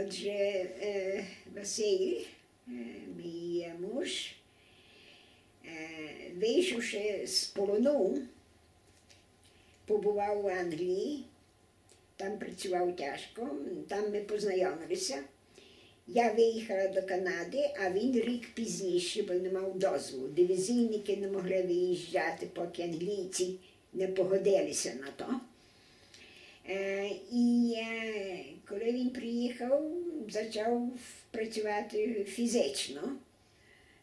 Отже, е, Василь, е, мій муж, е, вийшовши з полону, побував в Англії, там працював тяжко, там ми познайомилися. Я виїхала до Канади, а він рік пізніше, бо не мав дозволу. Дивізійники не могли виїжджати, поки англійці не погодилися на то. Е, І коли він приїхав, почав працювати фізично.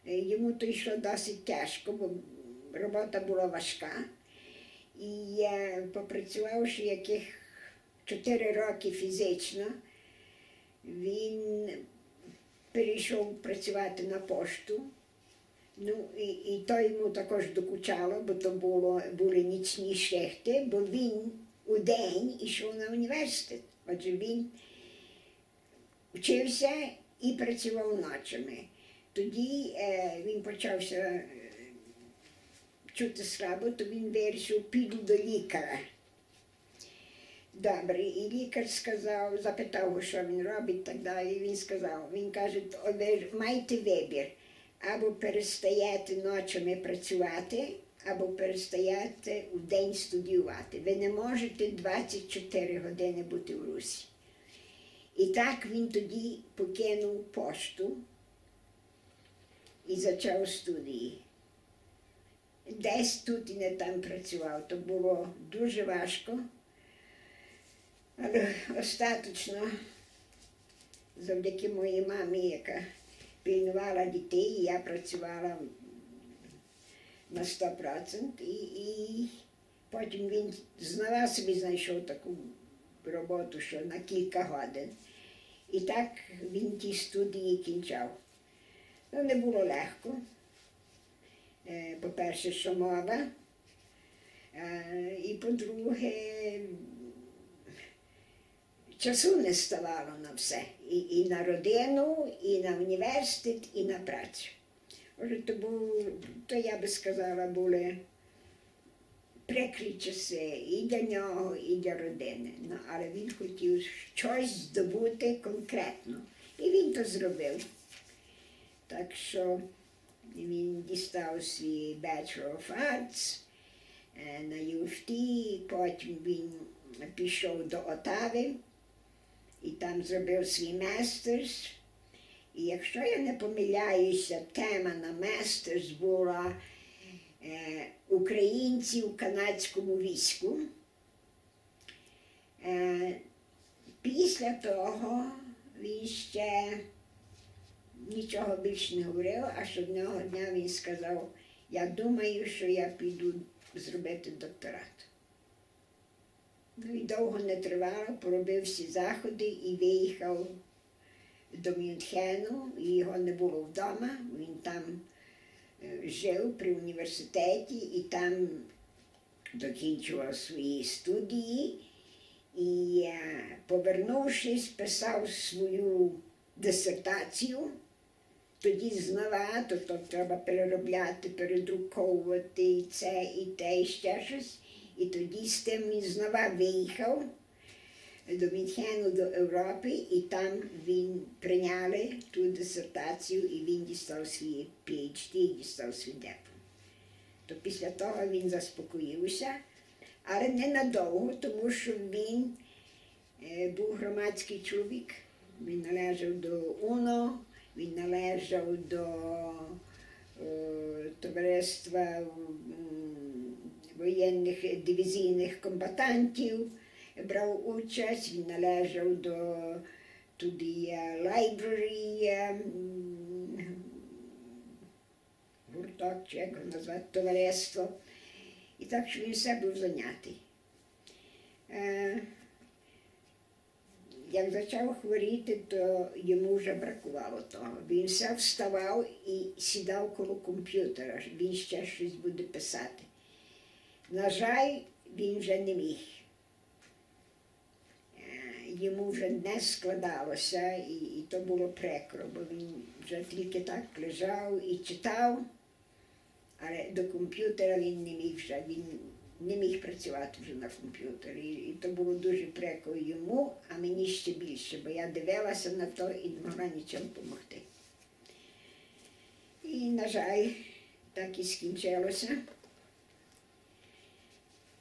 Е, Йому то йшло досить тяжко, бо робота була важка. І попрацювавши яких 4 роки фізично, він перейшов працювати на пошту. Ну, і, і то йому також докучало, бо то було, були нічні шехти, бо він у день йшов на університет. Отже, він вчився і працював ночами. Тоді е, він почався е, чути слабо, то він вирішив, піду до лікаря. Добре, і лікар сказав, запитав що він робить, так далі. Він сказав, він каже, маєте вибір, або перестаєте ночами працювати, або перестаєте в день студіювати. Ви не можете 24 години бути в Русі. І так він тоді покинув пошту і почав студії. Десь тут і не там працював, то було дуже важко. Але остаточно, завдяки моїй мамі, яка пильнувала дітей, я працювала на 100%. І, і потім він знову собі знайшов таку роботу, що на кілька годин. І так він ті студії кінчав. Ну, не було легко. Е, По-перше, що мова, Е, і по-друге, часу не ставало на все. І, і на родину, і на університет, і на працю. Отже, то, був, то я би сказала, були часи і для нього, і для родини. Ну, але він хотів щось здобути конкретно. І він то зробив. Так що він дістав свій Bachelor of Arts е, на UFT, потім він пішов до Отави і там зробив свій мастерс. І якщо я не помиляюся, тема на мастерс була е, українці у канадському війську. Е, після того він ще нічого більше не говорив, аж одного дня він сказав, я думаю, що я піду зробити докторат. Ну і довго не тривало, поробив всі заходи і виїхав до Мюнхену, його не було вдома. Він там е, жив при університеті і там докінчував свої студії. І е, повернувшись, писав свою дисертацію. Тоді знова, то, то треба переробляти, передруковувати і це, і те, і ще щось. І тоді з тим він знова виїхав до Мюнхену, до Європи, і там він прийняли ту дисертацію, і він дістав свій PhD, дістав свій диплом. То після того він заспокоївся, але не надовго, тому що він був громадський чоловік. Він належав до УНО, він належав до е, товариства воєнних дивізійних комбатантів, брав участь, він належав до туди м, гурток, чи як його назвати, товариство. І так що він все був зайнятий. Е, як почав хворіти, то йому вже бракувало того. Він все вставав і сідав коло комп'ютера, він ще щось буде писати. На жаль, він вже не міг. Йому вже не складалося, і, і то було прикро, бо він вже тільки так лежав і читав, але до комп'ютера він не міг вже. Він не міг працювати вже на комп'ютері. І то було дуже прикро йому, а мені ще більше, бо я дивилася на то і не могла нічим допомогти. І, на жаль, так і скінчилося.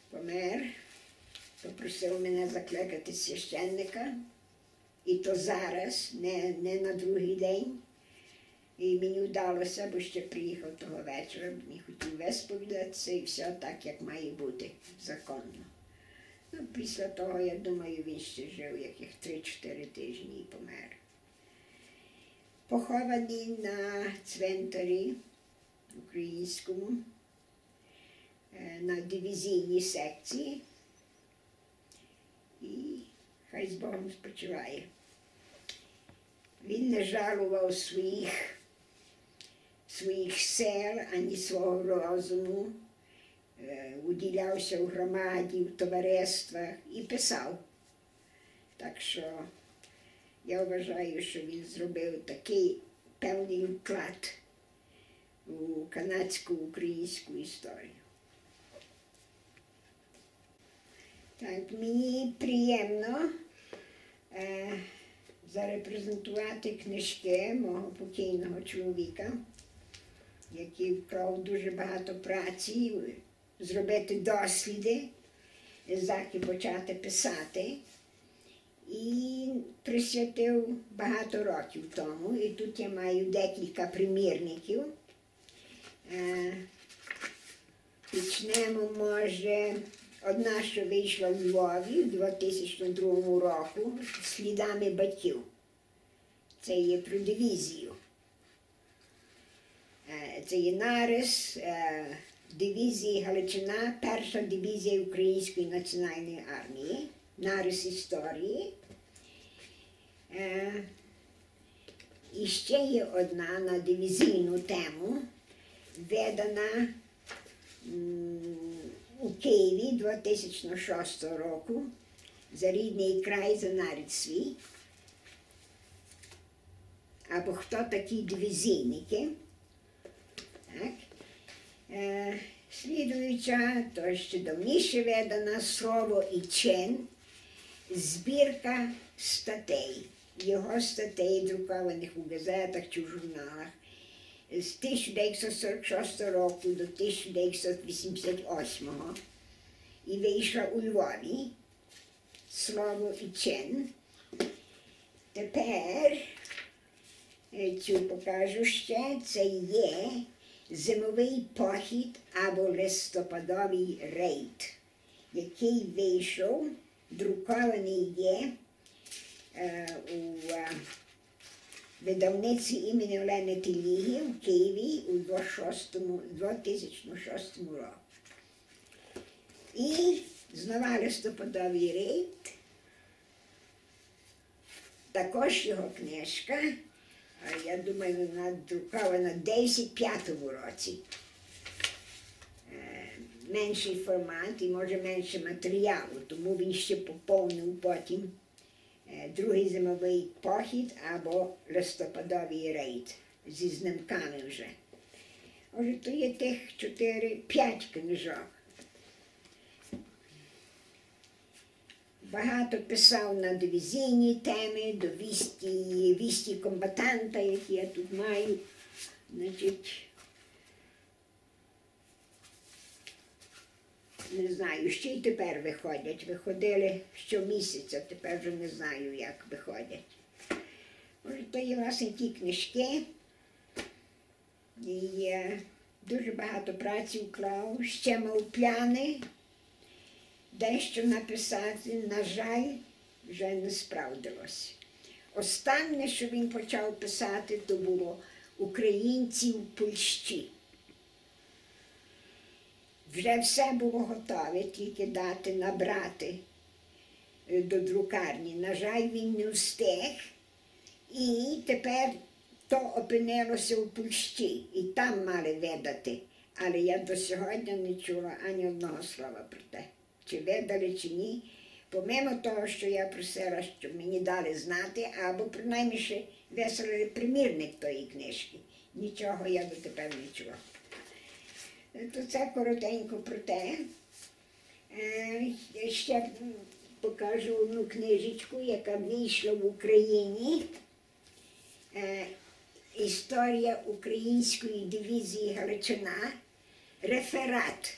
Помер, попросив мене закликати священника. І то зараз, не, не на другий день. І мені вдалося, бо ще приїхав того вечора, не хотів висповідатися і все так, як має бути законно. Ну, після того, я думаю, він ще жив яких 3-4 тижні і помер. Похований на цвинтарі українському, е, на дивізійній секції. І хай з Богом спочиває. Він не жалував своїх, своїх сил, ані свого розуму, е, уділявся в громаді, в товариствах і писав. Так що я вважаю, що він зробив такий певний вклад у канадську українську історію. Так, мені приємно е, зарепрезентувати книжки мого покійного чоловіка, який вклав дуже багато праці, зробити досліди, заки почати писати. І присвятив багато років тому. І тут я маю декілька примірників. Е, Почнемо, може, одна, що вийшла в Львові в 2002 року слідами батьків. Це є про дивізію. Е, Це є нарис е, дивізії Галичина, перша дивізія Української національної армії, нарис історії. Е, І ще є одна на дивізійну тему, видана у Києві 2006 року за рідний край за нарід свій. Або хто такі дивізійники. Так. Е, слідуюча, то ще давніше видана слово і чин, збірка статей, його статей, друкованих у газетах чи в журналах з 1946 року до 1988 і вийшла у Львові слово і чин. Тепер цю покажу ще, це є зимовий похід або листопадовий рейд, який вийшов, друкований є е, у е, видавниці імені Олени Теліги в Києві у 2006 році. І знову листопадовий рейд, також його книжка, я думаю, вона друкована в 95-му році. Е, Менший формат і може менше матеріалу, тому він ще поповнив потім другий зимовий похід або листопадовий рейд зі знимками вже. Отже, то є тих 4-5 книжок. Багато писав на дивізійні теми, до вісті, вісті комбатанта, які я тут маю. Значить, не знаю, ще й тепер виходять. Виходили щомісяця, тепер вже не знаю, як виходять. Може, то є власне ті книжки. І дуже багато праці вклав, ще мав пляни дещо написати, на жаль, вже не справдилось. Останнє, що він почав писати, то було українці в Польщі. Вже все було готове, тільки дати набрати е, до друкарні. На жаль, він не встиг. І тепер то опинилося в Польщі, і там мали видати. Але я до сьогодні не чула ані одного слова про те чи видали, чи ні. Помимо того, що я просила, щоб мені дали знати, або принаймні ще вислали примірник тої книжки. Нічого я дотепер не чула. То це коротенько про те. Е, Ще покажу одну книжечку, яка вийшла в Україні. Е, Історія української дивізії Галичина. Реферат.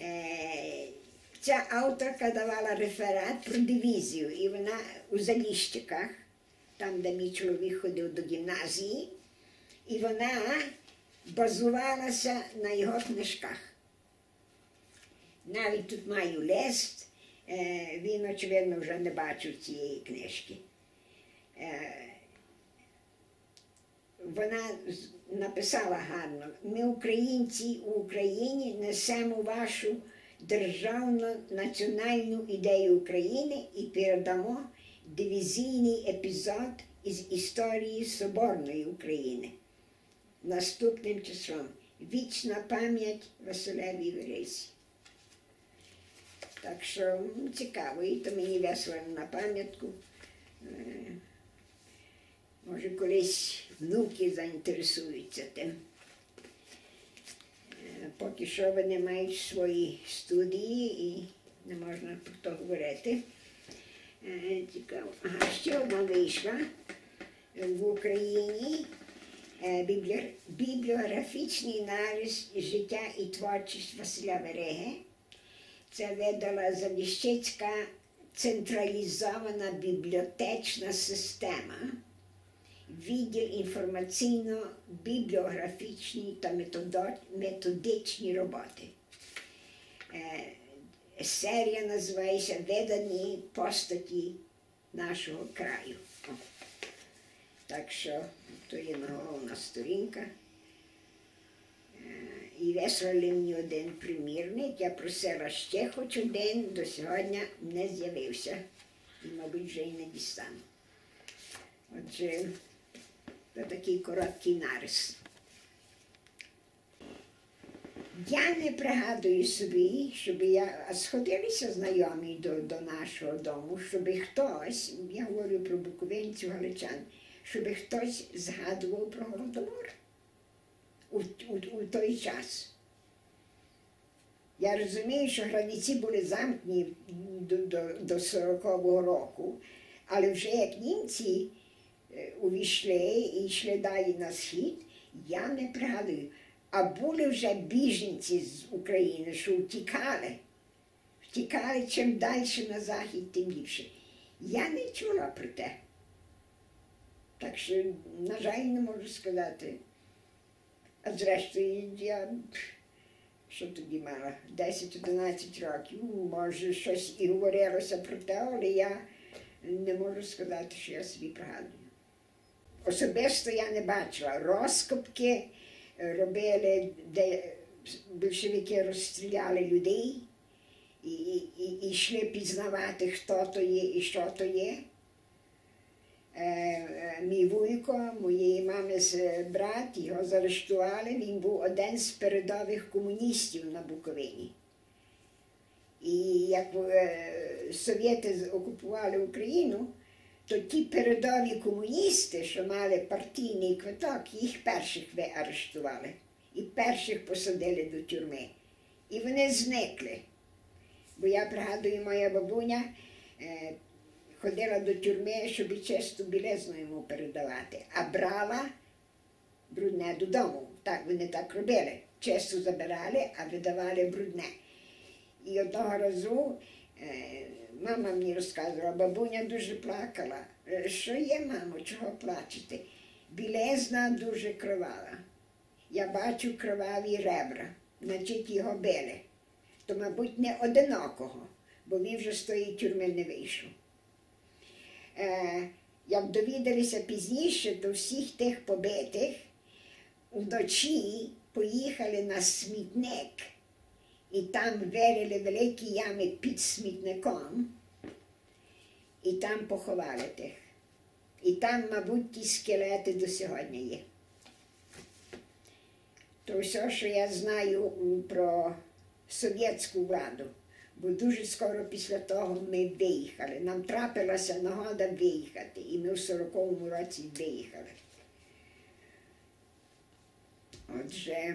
Е, Ця авторка давала реферат про дивізію, і вона у Заліщиках, там, де мій чоловік ходив до гімназії, і вона базувалася на його книжках. Навіть тут маю лист, е, він, очевидно, вже не бачив цієї книжки. Е, Вона написала гарно: ми, українці у Україні, несемо вашу державну національну ідею України і передамо дивізійний епізод із історії Соборної України. Наступним числом вічна пам'ять Василеві Вересі. Так що м, цікаво, і то мені весело на пам'ятку. Е, Може, колись внуки заінтересуються тим. Е, Поки що вони мають свої студії і не можна про то говорити. Е, Цікаво. Ага, ще одна вийшла в Україні бібліографічний нарис життя і творчість Василя Вереги. Це видала Заліщицька централізована бібліотечна система, відділ інформаційно-бібліографічні та методичні роботи. Е, Серія називається Видані постаті нашого краю. Так що то є головна сторінка. Е, І вислали мені один примірник. Я просила ще хоч один, до сьогодні не з'явився. І, мабуть, вже й не дістану. Отже, це такий короткий нарис. Я не пригадую собі, щоб я сходилися знайомі до, до нашого дому, щоб хтось, я говорю про буковинців галичан, щоб хтось згадував про голодомор у, у, у той час. Я розумію, що границі були замкнені до, до, до 40-го року, але вже як німці е, увійшли і йшли далі на схід, я не пригадую. А були вже біженці з України, що втікали. Втікали чим далі на захід, тим більше. Я не чула про те. Так що, на жаль, не можу сказати. А зрештою, я що тоді мала? 10-11 років. Може, щось і говорилося про те, але я не можу сказати, що я собі пригадую. Особисто я не бачила розкопки робили, де большевики розстріляли людей і, і, і, йшли пізнавати, хто то є і що то є. Е, е, мій вуйко, моєї мами з брат, його заарештували, він був один з передових комуністів на Буковині. І як е, совєти окупували Україну, то ті передові комуністи, що мали партійний квиток, їх перших ви арештували і перших посадили до тюрми. І вони зникли. Бо я пригадую, моя бабуня е, ходила до тюрми, щоб чисту білизну йому передавати, а брала брудне додому. Так вони так робили. Чисту забирали, а видавали брудне. І одного разу е, мама мені розказувала, бабуня дуже плакала. «Е, Що є, мамо, чого плачете? Білизна дуже кривава. Я бачу криваві ребра, значить його били. То, мабуть, не одинокого, бо він вже з тої тюрми не вийшов. Е, як довідалися пізніше, то всіх тих побитих вночі поїхали на смітник і там вирили великі ями під смітником, і там поховали тих. І там, мабуть, ті скелети до сьогодні є. То все, що я знаю про совєтську владу, бо дуже скоро після того ми виїхали. Нам трапилася нагода виїхати, і ми в 40-му році виїхали. Отже,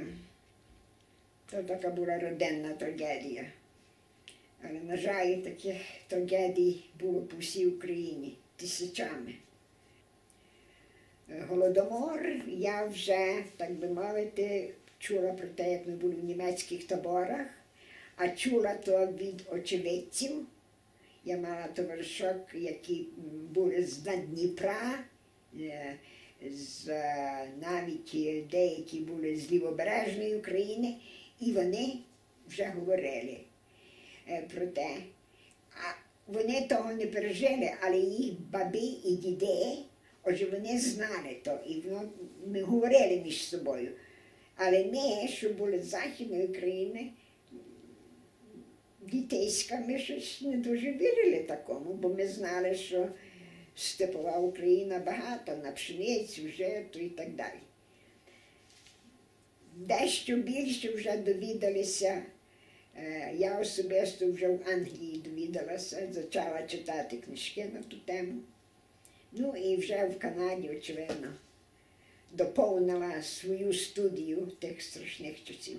то така була родинна трагедія. Але, на жаль, таких трагедій було по всій Україні тисячами. Голодомор я вже, так би мовити, чула про те, як ми були в німецьких таборах, а чула то від очевидців. Я мала товаришок, які м, були з Дніпра, е, з, е, навіть деякі були з лівобережної України, і вони вже говорили е, про те. А вони того не пережили, але їх баби і діди, отже, вони знали то, і воно, ми говорили між собою. Але ми, що були з Західної України, дітейська, ми щось не дуже вірили такому, бо ми знали, що степова Україна багата на пшеницю, жито і так далі. Дещо більше вже довідалися. е, Я особисто вже в Англії довідалася, почала читати книжки на ту тему. Ну і вже в Канаді, очевидно, доповнила свою студію тих страшних часів.